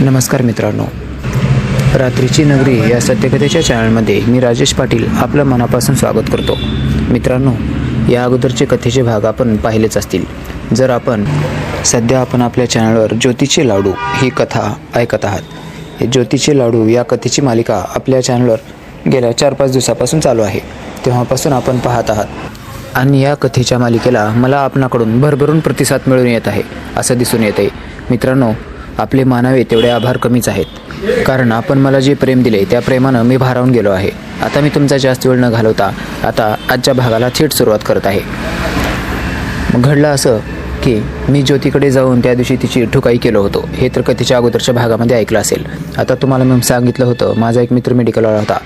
नमस्कार मित्रांनो. रात्रीची नगरी या सत्यकथेच्या चॅनलमध्ये मी राजेश पाटील आपलं मनापासून स्वागत करतो. मित्रांनो या अगोदरचे कथेचे भाग आपण पाहिलेच असतील. जर आपण सध्या आपण आपल्या चॅनलवर ज्योतीचे लाडू ही कथा ऐकत आहात हे ज्योतीचे लाडू या कथेची मालिका आपल्या चॅनलवर गेल्या चार पाच दिवसापासून चालू आहे. तेव्हापासून आपण पाहत आहात. आणि या कथेच्या मालिकेला मला आपणाकडून भरभरून प्रतिसाद मिळून येत आहे असं दिसून येत आहे मित्रांनो आपले मानावे तेवढे आभार कमीच आहेत. कारण आपण मला जे प्रेम दिले त्या प्रेमानं मी भारावून गेलो आहे. आता मी तुमचा जास्त वेळ न घालवता आता आजच्या भागाला थेट सुरुवात करत आहे. घडलं असं की मी ज्योतीकडे जाऊन त्या दिवशी तिची ठुकाई केलं होतं. हे तर कथेच्या अगोदरच्या भागामध्ये ऐकलं असेल. आता तुम्हाला मी सांगितलं होतं माझा एक मित्र मेडिकलवाला होता.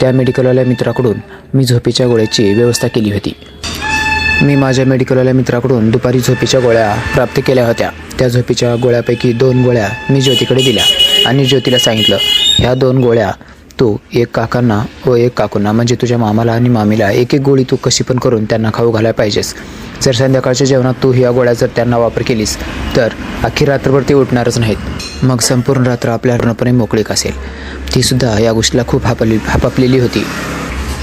त्या मेडिकलवाल्या मित्राकडून मी झोपेच्या गोळ्याची व्यवस्था केली होती. मी माझ्या मेडिकलवाल्या मित्राकडून दुपारी झोपेच्या गोळ्या प्राप्त केल्या होत्या. त्या झोपेच्या गोळ्यापैकी दोन गोळ्या मी ज्योतीकडे दिल्या आणि ज्योतीला सांगितलं ह्या दोन गोळ्या तू एक काकांना व एक काकूंना म्हणजे तुझ्या मामाला आणि मामीला एक एक गोळी तू कशी पण करून त्यांना खाऊ घालायला पाहिजेस. जर संध्याकाळच्या जेवणात तू ह्या गोळ्या जर त्यांना वापर केलीस तर अख्खी रात्रभर ते उठणारच नाहीत. मग संपूर्ण रात्र आपल्या पूर्णपणे मोकळीक असेल. तीसुद्धा या गोष्टीला खूप हापली हापापलेली होती.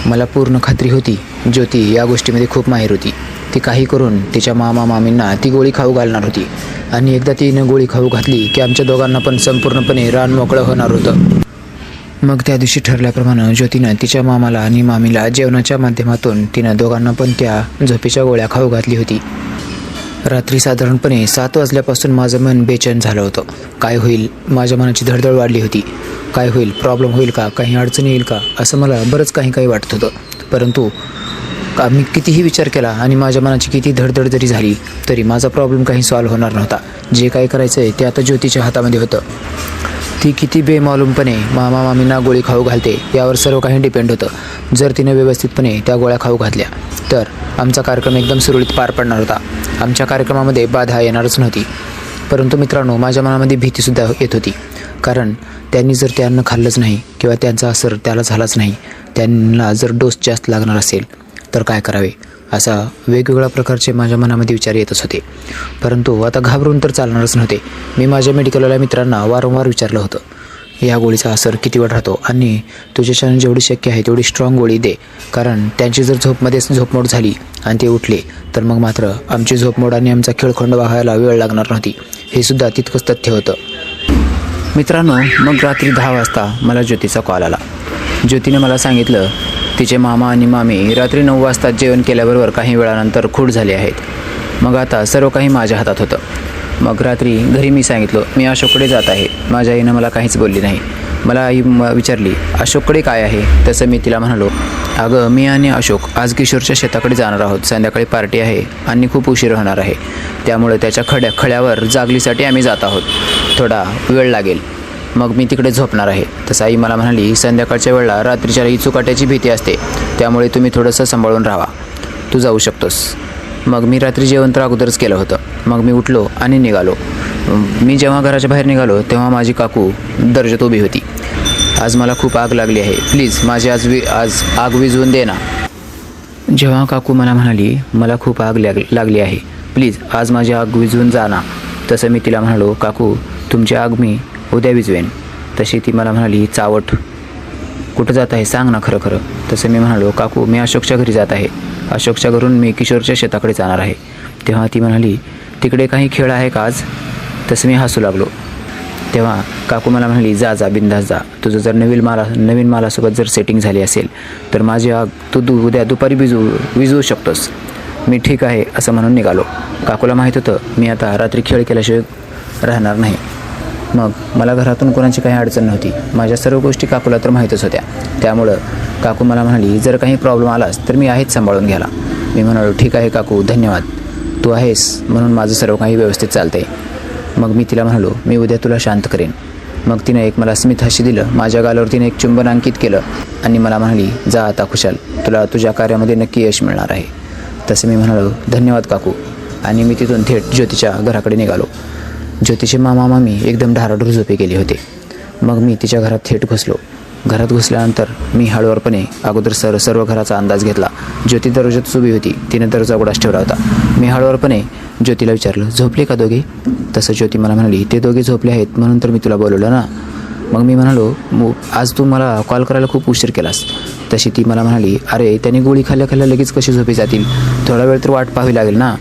मला पूर्ण खात्री होती. ज्योती या गोष्टीमध्ये खूप माहीर होती. ती काही करून तिच्या मामा मामींना ती गोळी खाऊ घालणार होती. आणि एकदा तिनं गोळी खाऊ घातली की आमच्या दोघांना पण संपूर्णपणे रान मोकळं होणार होतं. मग त्या दिवशी ठरल्याप्रमाणे ज्योतीनं तिच्या मामाला आणि मामीला जेवणाच्या माध्यमातून तिनं दोघांना पण त्या झोपेच्या गोळ्या खाऊ घातली होती. रात्री साधारणपणे सात वाजल्यापासून माझं मन बेचैन झालं होतं. काय होईल? माझ्या मनाची धडधड वाढली होती. काय होईल? प्रॉब्लेम होईल का? काही अडचणी येईल का? असं मला बरंच काही काही वाटत होतं. परंतु का मी कितीही विचार केला आणि माझ्या मनाची किती धडधड जरी झाली तरी माझा प्रॉब्लेम काही सॉल्व्ह होणार नव्हता. जे काय करायचं आहे ते आता ज्योतीच्या हातामध्ये होतं. ती किती बेमालूमपणे मामा मामींना गोळी खाऊ घालते यावर सर्व काही डिपेंड होतं. जर तिने व्यवस्थितपणे त्या गोळ्या खाऊ घातल्या तर आमचा कार्यक्रम एकदम सुरळीत पार पडणार होता. आमच्या कार्यक्रमामध्ये बाधा येणारच नव्हती. परंतु मित्रांनो माझ्या मनामध्ये भीतीसुद्धा येत होती. कारण त्यांनी जर ते अन्न खाल्लंच नाही किंवा त्यांचा असर त्याला झालाच नाही त्यांना जर डोस जास्त लागणार असेल तर काय करावे? असा वेगवेगळ्या प्रकारचे माझ्या मनामध्ये विचार येतच होते परंतु आता घाबरून तर चालणारच नव्हते. मी माझ्या मेडिकलवाल्या मित्रांना वारंवार विचारलं होतं. या गोळीचा असर किती वेळ राहतो? आणि तुझ्याच्यानं जेवढी शक्य आहे तेवढी स्ट्रॉंग गोळी दे. कारण त्यांची जर झोपमध्येच झोपमोड झाली आणि ते उठले तर मग मात्र आमची झोपमोड आणि आमचा खेळखंड वाहायला वेळ लागणार नव्हती. हे सुद्धा तितकंच तथ्य होतं. मित्रांनो मग रात्री दहा वाजता मला ज्योतीचा कॉल आला. ज्योतीने मला सांगितलं तिचे मामा आणि मामी रात्री नऊ वाजता जेवण केल्याबरोबर काही वेळानंतर खूट झाले आहेत. मग आता सर्व काही माझ्या हातात होतं. मग रात्री घरी मी सांगितलं मी अशोककडे जात आहे. माझ्या आईनं मला काहीच बोलली नाही. मला आई म विचारली अशोककडे काय आहे? तसं मी तिला म्हणालो अगं मी आणि अशोक आज किशोरच्या शेताकडे जाणार आहोत. संध्याकाळी पार्टी आहे आणि खूप उशीर होणार आहे. त्यामुळे त्याच्या खड्या खड्यावर जागलीसाठी आम्ही जात आहोत. थोडा वेळ लागेल. मग मी तिकडे झोपणार आहे. तसं आई मला म्हणाली संध्याकाळच्या वेळेला रात्रीच्या इचुकाट्याची भीती असते. त्यामुळे तुम्ही थोडंसं सांभाळून राहा. तू जाऊ शकतोस. मग मी रात्री जेवण तर अगोदरच केलं होतं. मग मी उठलो आणि निघालो. मी जेव्हा घराच्या बाहेर निघालो तेव्हा माझी काकू दर्जत उभी होती. आज मला खूप आग लागली आहे. प्लीज माझी आज वि आज आग विझवून दे ना. जेव्हा काकू मला म्हणाली मला खूप आग लाग लागली आहे. प्लीज आज माझी आग विझवून जा ना. तसं मी तिला म्हणालो काकू तुमची आग मी हो उद्या विजवेन. तशी ती मला म्हणाली चावट कुठं जात आहे सांग ना खरं खरं. तसं मी म्हणालो काकू मी अशोकच्या घरी जात आहे. अशोकच्या घरून मी किशोरच्या शेताकडे जाणार आहे. तेव्हा ती म्हणाली तिकडे काही खेळ आहे का आज? तसं मी हसू लागलो. तेव्हा काकू मला म्हणाली जा जा बिंदास जा. तुझं जर नवीन माला नवीन मालासोबत जर सेटिंग झाली असेल तर माझी आग तू दु उद्या दुपारी विजू विजवू शकतोस. मी ठीक आहे असं म्हणून निघालो. काकूला माहीत होतं मी आता रात्री खेळ केल्याशिवाय राहणार नाही. मग मला घरातून कोणाची काही अडचण नव्हती. माझ्या सर्व गोष्टी काकूला तर माहीतच होत्या. त्यामुळं काकू मला म्हणाली जर काही प्रॉब्लेम आलास तर मी आहेच सांभाळून घ्याला मी म्हणालो ठीक आहे काकू धन्यवाद. तू आहेस म्हणून माझं सर्व काही व्यवस्थित चालतंय. मग मी तिला म्हणालो मी उद्या तुला शांत करेन. मग तिने एक मला स्मित हशी दिलं माझ्या गालावर तिने एक चुंबन अंकित केलं आणि मला म्हणाली जा आता खुशाल तुला तुझ्या कार्यामध्ये नक्की यश मिळणार आहे. तसं मी म्हणालो धन्यवाद काकू. आणि मी तिथून थेट ज्योतीच्या घराकडे निघालो. ज्योतीचे मामा मामी एकदम ढाराडूर झोपे गेले होते. मग मी तिच्या घरात थेट घुसलो. घरात घुसल्यानंतर मी हळूवारपणे अगोदर सर सर्व घराचा अंदाज घेतला. ज्योती दरवाजात उभी होती. तिने दरवाजा उघडाच ठेवला होता. मी हळूवारपणे ज्योतीला विचारलं झोपले का दोघे? तसं ज्योती मला म्हणाली ते दोघे झोपले आहेत म्हणून तर मी तुला बोलवलं ना. मग मी म्हणालो आज तू मला कॉल करायला खूप उशीर केलास. तशी ती मला म्हणाली अरे त्याने गोळी खाल्ल्या खाल्ल्या लगेच कशी झोपी जातील? थोडा वेळ तर वाट पाहावी लागेल ना.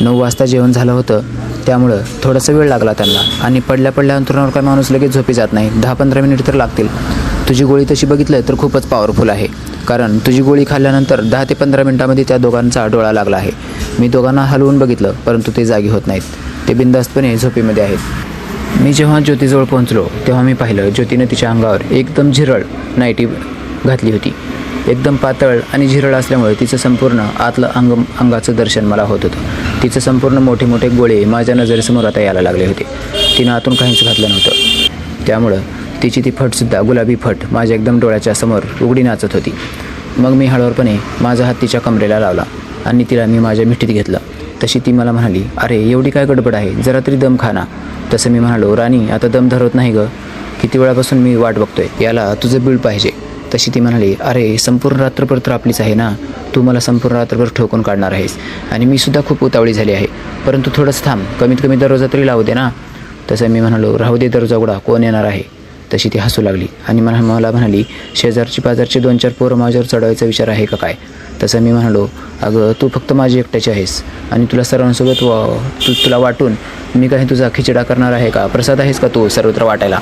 नऊ वाजता जेवण झालं होतं. त्यामुळं थोडासा वेळ लागला त्यांना. आणि पडल्या पडल्या अंतरुणावर काय माणूस लगेच झोपी जात नाही. दहा पंधरा मिनिट तर लागतील. तुझी गोळी तशी बघितलं तर खूपच पॉवरफुल आहे. कारण तुझी गोळी खाल्ल्यानंतर दहा ते पंधरा मिनिटामध्ये त्या दोघांचा डोळा लागला आहे. मी दोघांना हलवून बघितलं परंतु ते जागी होत नाहीत. ते बिंदास्तपणे झोपेमध्ये आहेत. मी जेव्हा ज्योतीजवळ पोहोचलो तेव्हा मी पाहिलं ज्योतीनं तिच्या अंगावर एकदम झिरळ नाईटी घातली होती. एकदम पातळ आणि झिरळ असल्यामुळे तिचं संपूर्ण आतलं अंग अंगाचं दर्शन मला होत होतं. तिचं संपूर्ण मोठे मोठे गोळे माझ्या नजरेसमोर आता यायला लागले होते. तिनं आतून काहीच घातलं नव्हतं. त्यामुळं तिची ती फटसुद्धा गुलाबी फट माझ्या एकदम डोळ्याच्या समोर उघडी नाचत होती. मग मी हळूवारपणे माझा हात तिच्या कमरेला लावला आणि तिला मी माझ्या मिठीत घेतलं. तशी ती मला म्हणाली अरे एवढी काय गडबड आहे? जरा तरी दम खाना तसं मी म्हणालो राणी आता दम धरत नाही गं. किती वेळापासून मी वाट बघतोय? याला तुझं बीळ पाहिजे. तशी ती म्हणाली अरे संपूर्ण रात्रभर तर आपलीच आहे ना? तू मला संपूर्ण रात्रभर ठोकून काढणार आहेस. आणि मी सुद्धा खूप उतावळी झाली आहे. परंतु थोडंसं थांब. कमीत कमी दररोजा तरी लावू दे ना. तसं मी म्हणालो राहू दे दररोजा उघडा. कोण येणार आहे? तशी ती हसू लागली. आणि मला मला म्हणाली शेजारची पाजारची दोन चार पोरं माझ्यावर चढवायचा विचार आहे का काय? तसं मी म्हणालो अगं तू फक्त माझी एकट्याची आहेस. आणि तुला सर्वांसोबत व तू तुला वाटून मी काही तुझा खिचडा करणार आहे का? प्रसाद आहेस का तू सर्वत्र वाटायला?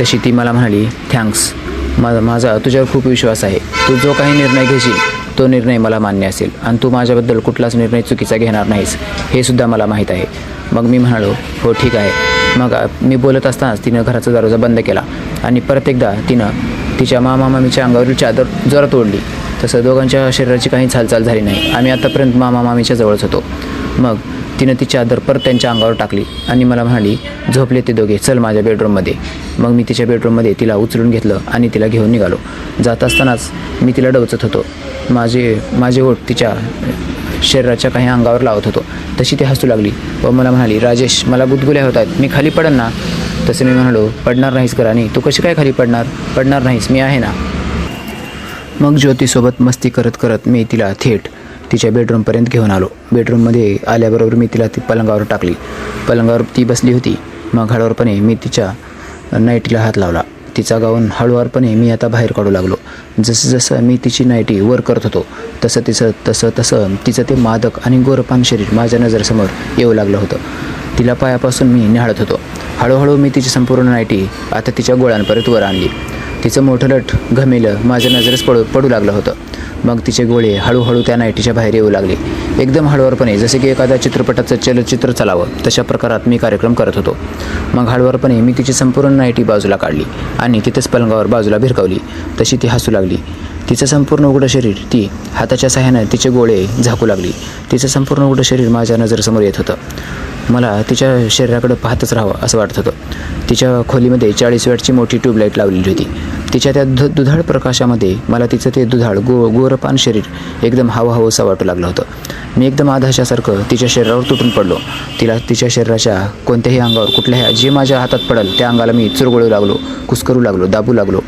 तशी ती मला म्हणाली थँक्स. माझा माझा तुझ्यावर खूप विश्वास आहे. तू जो काही निर्णय घेशील तो निर्णय मला मान्य असेल. आणि तू माझ्याबद्दल कुठलाच निर्णय चुकीचा घेणार नाहीस हे सुद्धा मला माहीत आहे. मग मी म्हणालो हो ठीक आहे. मग मी बोलत असतानाच तिनं घराचा दरवाजा बंद केला. आणि परत एकदा तिनं तिच्या मामा मामीच्या अंगावरील चादर जोरात ओढली. तसं दोघांच्या शरीराची काहीच हालचाल झाली नाही. आम्ही आतापर्यंत मामा मामीच्या जवळच होतो. मग तिनं ती चादर परत त्यांच्या अंगावर टाकली आणि मला म्हणाली झोपले ते दोघे चल माझ्या बेडरूममध्ये. मग मी तिच्या बेडरूममध्ये तिला उचलून घेतलं आणि तिला घेऊन निघालो. जात असतानाच मी तिला डवचत होतो. माझे माझे ओठ तिच्या शरीराच्या काही अंगावर लावत होतो. तशी ती हसू लागली व मला म्हणाली राजेश मला गुदगुल्या होत आहेत. मी खाली पडन ना? तसं मी म्हणालो पडणार नाहीस घराने तू कशी काय खाली पडणार? पडणार नाहीस. मी आहे ना? मग ज्योतीसोबत मस्ती करत करत मी तिला थेट तिच्या बेडरूमपर्यंत घेऊन आलो. बेडरूममध्ये आल्याबरोबर मी तिला ती पलंगावर टाकली. पलंगावर ती बसली होती. मग हळूवारपणे मी तिच्या नाईटीला हात लावला. तिचा गाऊन हळूवारपणे मी आता बाहेर काढू लागलो. जसं जसं मी तिची नाईटी वर करत होतो तसं तिचं तसं तसं तिचं ते मादक आणि गोरपान शरीर माझ्या नजरेसमोर येऊ लागलं होतं. तिला पायापासून मी निहाळत होतो. हळूहळू मी तिची संपूर्ण नाईटी आता तिच्या गोळ्यांपर्यंत वर आणली. तिचं मोठं लट घमेलं माझ्या नजरेस पडू पडू लागलं होतं. मग तिचे गोळे हळूहळू त्या नाईटीच्या बाहेर येऊ लागले. एकदम हळूवारपणे जसे की एखाद्या चित्रपटाचं चलचित्र चालावं तशा प्रकारात मी कार्यक्रम करत होतो. मग हळूवारपणे मी तिची संपूर्ण नाईटी बाजूला काढली आणि तिथेच पलंगावर बाजूला भिरकावली. तशी ती हसू लागली. तिचं संपूर्ण उघडं शरीर ती हाताच्या सहाय्यानं तिचे गोळे झाकू लागली. तिचं संपूर्ण उघडं शरीर माझ्या नजरेसमोर येत होतं. मला तिच्या शरीराकडे पाहतच राहावं असं वाटत होतं. तिच्या खोलीमध्ये चाळीस वॅटची मोठी ट्यूबलाईट लावलेली होती. तिच्या त्या दु दुधाळ प्रकाशामध्ये मला तिचं ते दुधाळ गो गोरपान शरीर एकदम हवाहवसा वाटू लागलं होतं. मी एकदम आधाशासारखं तिच्या शरीरावर तुटून पडलो. तिला तिच्या शरीराच्या कोणत्याही अंगावर कुठल्याही जे माझ्या हातात पडल त्या अंगाला मी चुरगळू लागलो कुस्करू लागलो दाबू लागलो.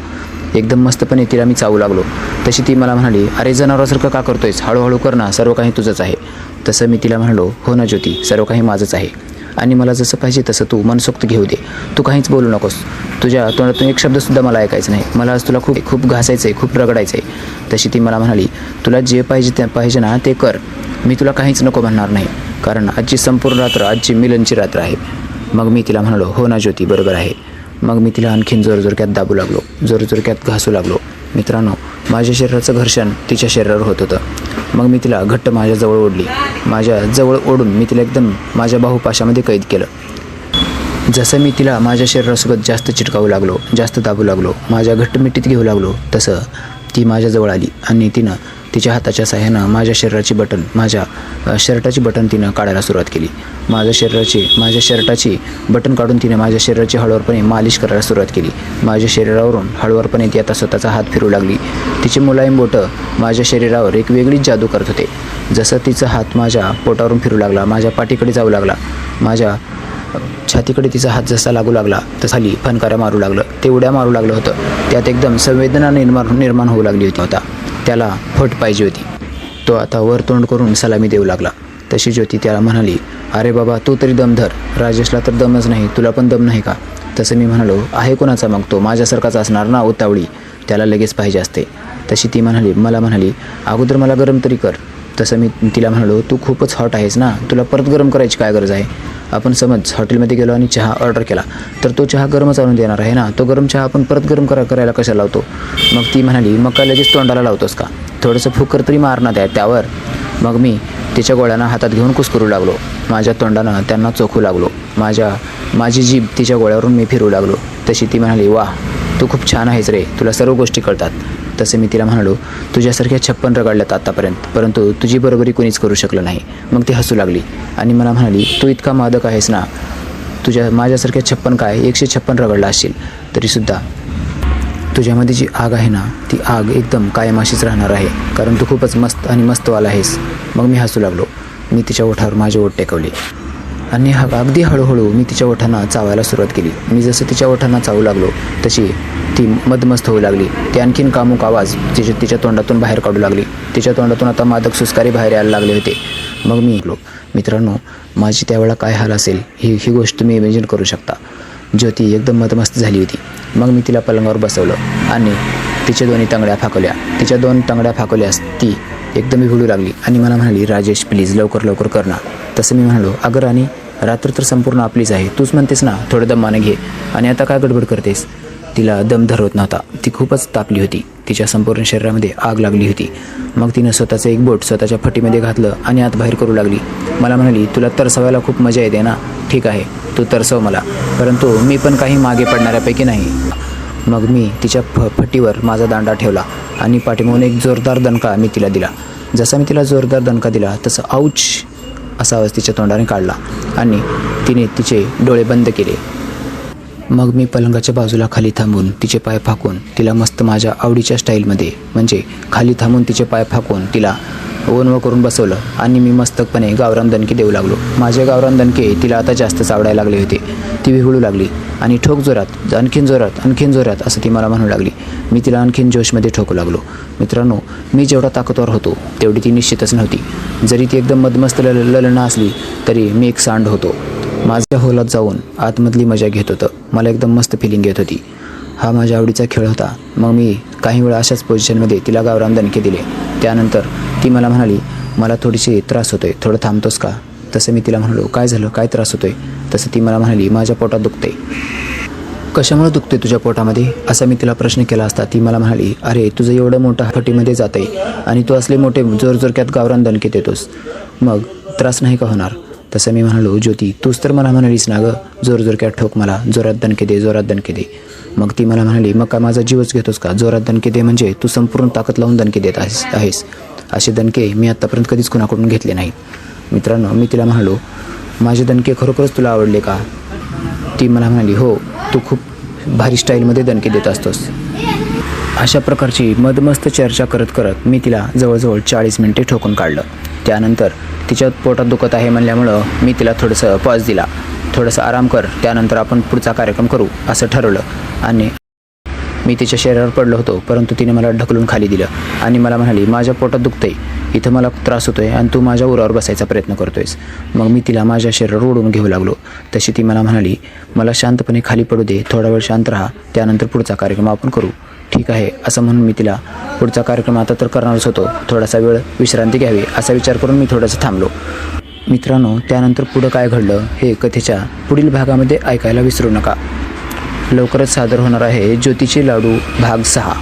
एकदम मस्तपणे तिला मी चावू लागलो. तशी ती मला म्हणाली अरे जनावरासारखं का करतोयस? हळूहळू कर ना सर्व काही तुझंच आहे. तसं मी तिला म्हणालो हो ना ज्योती सर्व काही माझंच आहे. आणि मला जसं पाहिजे तसं तू मनसोक्त घेऊ दे. तू काहीच बोलू नकोस. तुझ्या तोंडातून एक शब्दसुद्धा मला ऐकायचं नाही. मला आज तुला खूप खूप घासायचं आहे खूप रगडायचं आहे तशी ती मला म्हणाली तुला जे पाहिजे ते पाहिजे ना ते कर. मी तुला काहीच नको म्हणणार नाही. कारण आजची संपूर्ण रात्र आजची मिलनची रात्र आहे. मग मी तिला म्हणालो हो ना ज्योती बरोबर आहे. मग मी तिला आणखीन जोरजोरक्यात दाबू लागलो जोरजोरक्यात घासू लागलो. मित्रांनो माझ्या शरीराचं घर्षण तिच्या शरीरावर होत होतं. मग मी तिला घट्ट माझ्याजवळ ओढली. माझ्या जवळ ओढून मी तिला एकदम माझ्या बाहुपाशामध्ये कैद केलं. जसं मी तिला माझ्या शरीरासोबत जास्त चिटकावू लागलो जास्त दाबू लागलो माझ्या घट्ट मिठीत घेऊ लागलो तसं ती माझ्याजवळ आली आणि तिनं तिच्या हाताच्या सहाय्यानं माझ्या शरीराची बटन माझ्या शर्टाची बटन तिनं काढायला सुरुवात केली. माझ्या शरीराची माझ्या शर्टाची बटन काढून तिने माझ्या शरीराची हळूवारपणे मालिश करायला सुरुवात केली. माझ्या शरीरावरून हळूवारपणे ती आता स्वतःचा हात फिरू लागली. तिचे मुलायम बोटं माझ्या शरीरावर एक वेगळीच जादू करत होते. जसं तिचा हात माझ्या पोटावरून फिरू लागला माझ्या पाठीकडे जाऊ लागला माझ्या छातीकडे तिचा हात जसा लागू लागला तसाली खाली मारू लागलं ते उड्या मारू लागलं होतं. त्यात एकदम संवेदना निर्माण निर्माण होऊ लागली होती होता त्याला फट पाहिजे होती. तो आता वर तोंड करून सलामी देऊ लागला. तशी ज्योती त्याला म्हणाली अरे बाबा तू तरी दम धर. राजेशला तर दमच नाही. तुला पण दम नाही का? तसं मी म्हणालो आहे कोणाचा मग तो? माझ्यासारखाच असणार ना उतावळी? त्याला लगेच पाहिजे असते. तशी ती म्हणाली मला म्हणाली अगोदर मला गरम तरी कर. तसं मी तिला म्हणालो तू खूपच हॉट आहेस ना? तुला परत गरम करायची काय गरज आहे? आपण समज हॉटेलमध्ये गेलो आणि चहा ऑर्डर केला तर तो चहा गरमच आणून देणार आहे ना? तो गरम चहा आपण परत गरम करा करायला कशा लावतो? मग ती म्हणाली मग काय लगेच तोंडाला लावतोस का? थोडंसं फुकर तरी मारणार आहे त्यावर. मग मी तिच्या गोळ्यांना हातात घेऊन कुसकरू लागलो. माझ्या तोंडानं त्यांना चोखू लागलो. माझ्या माझी जीभ तिच्या गोळ्यावरून मी फिरू लागलो. तशी ती म्हणाली वा तू खूप छान आहेस रे. तुला सर्व गोष्टी कळतात. तसे मी तिला म्हणालो तुझ्यासारख्या छप्पन रगडल्यात आत्तापर्यंत परंतु तुझी बरोबरी कोणीच करू शकलं नाही. मग ती हसू लागली आणि मला म्हणाली तू इतका मादक आहेस ना तुझ्या माझ्यासारख्या छप्पन काय एकशे छप्पन रगडला असशील तरीसुद्धा तुझ्यामध्ये जी आग आहे ना ती आग एकदम कायम अशीच राहणार आहे कारण तू खूपच मस्त आणि मस्तवाला आहेस. मग मी हसू लागलो. मी तिच्या ओठावर माझे ओठ टेकवले. आणि हा अगदी हळूहळू मी तिच्या ओठांना चावायला सुरुवात केली. मी जसं तिच्या ओठांना चावू लागलो तशी ती मदमस्त होऊ लागली. ती आणखीन कामुक आवाज तिच्या तिच्या तोंडातून बाहेर काढू लागली. तिच्या तोंडातून आता मादक सुस्कारी बाहेर यायला लागले होते. मग मी ऐकलो मित्रांनो माझी त्यावेळा काय हाल असेल ही ही गोष्ट तुम्ही इमेजिन करू शकता. ज्योती एकदम मदमस्त झाली होती. मग मी तिला पलंगावर बसवलं आणि तिच्या दोन्ही तंगड्या फाकवल्या. तिच्या दोन तंगड्या फाकवल्यास ती एकदम विघळू लागली आणि मला म्हणाली राजेश प्लीज लवकर लवकर कर ना. तसं मी म्हणालो अगं राणी रात्र तर संपूर्ण आपलीच आहे. तूच म्हणतेस ना थोडं दमाने घे. आणि आता काय गडबड करतेस? तिला दम धरवत नव्हता. ती खूपच तापली होती. तिच्या संपूर्ण शरीरामध्ये आग लागली होती. मग तिनं स्वतःचं एक बोट स्वतःच्या फटीमध्ये घातलं आणि आत बाहेर करू लागली. मला म्हणाली तुला तरसवायला खूप मजा येते ना? ठीक आहे. तू तरसव मला. परंतु मी पण काही मागे पडणाऱ्यापैकी नाही. मग मी तिच्या फ फटीवर माझा दांडा ठेवला आणि पाठीमागून एक जोरदार दणका मी तिला दिला. जसा मी तिला जोरदार दणका दिला तसं आऊच असा आवाज तिच्या तोंडाने काढला आणि तिने तिचे डोळे बंद केले. मग मी पलंगाच्या बाजूला खाली थांबून तिचे पाय फाकून तिला मस्त माझ्या आवडीच्या स्टाईलमध्ये म्हणजे खाली थांबून तिचे पाय फाकून तिला ओनव करून बसवलं आणि मी मस्तकपणे गावरान दणके देऊ लागलो. माझे गावरान दणके तिला आता जास्तच आवडायला लागले होते. ती विहळू लागली. आणि ठोक जोरात आणखीन जोरात आणखीन जोरात असं ती मला म्हणू लागली. मी तिला आणखीन जोशमध्ये ठोकू लागलो. मित्रांनो मी जेवढा ताकदवर होतो तेवढी ती निश्चितच नव्हती. जरी ती एकदम मदमस्त ल ललना असली तरी मी एक सांड होतो. माझ्या होलात जाऊन आतमधली मजा घेत होतं. मला एकदम मस्त फिलिंग येत होती. हा माझ्या आवडीचा खेळ होता. मग मी काही वेळा अशाच पोझिशनमध्ये तिला गावरान दणके दिले. त्यानंतर ती मला म्हणाली मला थोडीशी त्रास होतोय. थोडं थांबतोस का? तसं मी तिला म्हणालो काय झालं? काय त्रास होतोय? तसं ती मला म्हणाली माझ्या पोटात दुखते कशामुळे दुखते तुझ्या पोटामध्ये? असा मी तिला प्रश्न केला असता. ती मला म्हणाली अरे तुझं एवढं मोठं फटीमध्ये जात आहे आणि तू असले मोठे जोरजोरक्यात गावरान दणके येतोस. मग त्रास नाही का होणार? तसं मी म्हणालो ज्योती तूच तर मला म्हणालीस ना गं जोरजोरक्यात ठोक मला जोरात दणके दे जोरात दणके दे. मग ती मला म्हणाली मग काय माझा जीवच घेतोस का? जोरात दणके दे म्हणजे तू संपूर्ण ताकद लावून दणके देत आहेस आहेस. असे दणके मी आत्तापर्यंत कधीच कुणाकडून घेतले नाही मित्रांनो मी तिला म्हणालो माझे दणके खरोखरच तुला आवडले का? ती मला म्हणाली हो तू खूप भारी स्टाईलमध्ये दणके देत असतोस. अशा प्रकारची मदमस्त चर्चा करत करत मी तिला जवळजवळ चाळीस मिनिटे ठोकून काढलं. त्यानंतर तिच्या पोटात दुखत आहे म्हणल्यामुळं मी तिला थोडंसं पॉज दिला. थोडंसं आराम कर त्यानंतर आपण पुढचा कार्यक्रम करू असं ठरवलं. आणि मी तिच्या शरीरावर पडलो होतो परंतु तिने मला ढकलून खाली दिलं आणि मला म्हणाली माझ्या पोटात दुखतंय. इथं मला त्रास होतोय आणि तू माझ्या उरावर बसायचा प्रयत्न करतोयस. मग मी तिला माझ्या शरीरावर ओढून घेऊ लागलो. तशी ती मला म्हणाली मला शांतपणे खाली पडू दे थोडा वेळ शांत राहा त्यानंतर पुढचा कार्यक्रम आपण करू. ठीक आहे असं म्हणून मी तिला पुढचा कार्यक्रम आता तर करणारच होतो थोडासा वेळ विश्रांती घ्यावी असा विचार करून मी थोडंसं थांबलो. मित्रांनो त्यानंतर पुढं काय घडलं हे कथेच्या पुढील भागामध्ये ऐकायला विसरू नका. लवकरच सादर होणार आहे ज्योतीचे लाडू भाग सहा.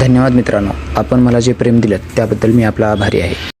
धन्यवाद मित्रांनो. आपण मला जे प्रेम दिलं त्याबद्दल मी आपला आभारी आहे.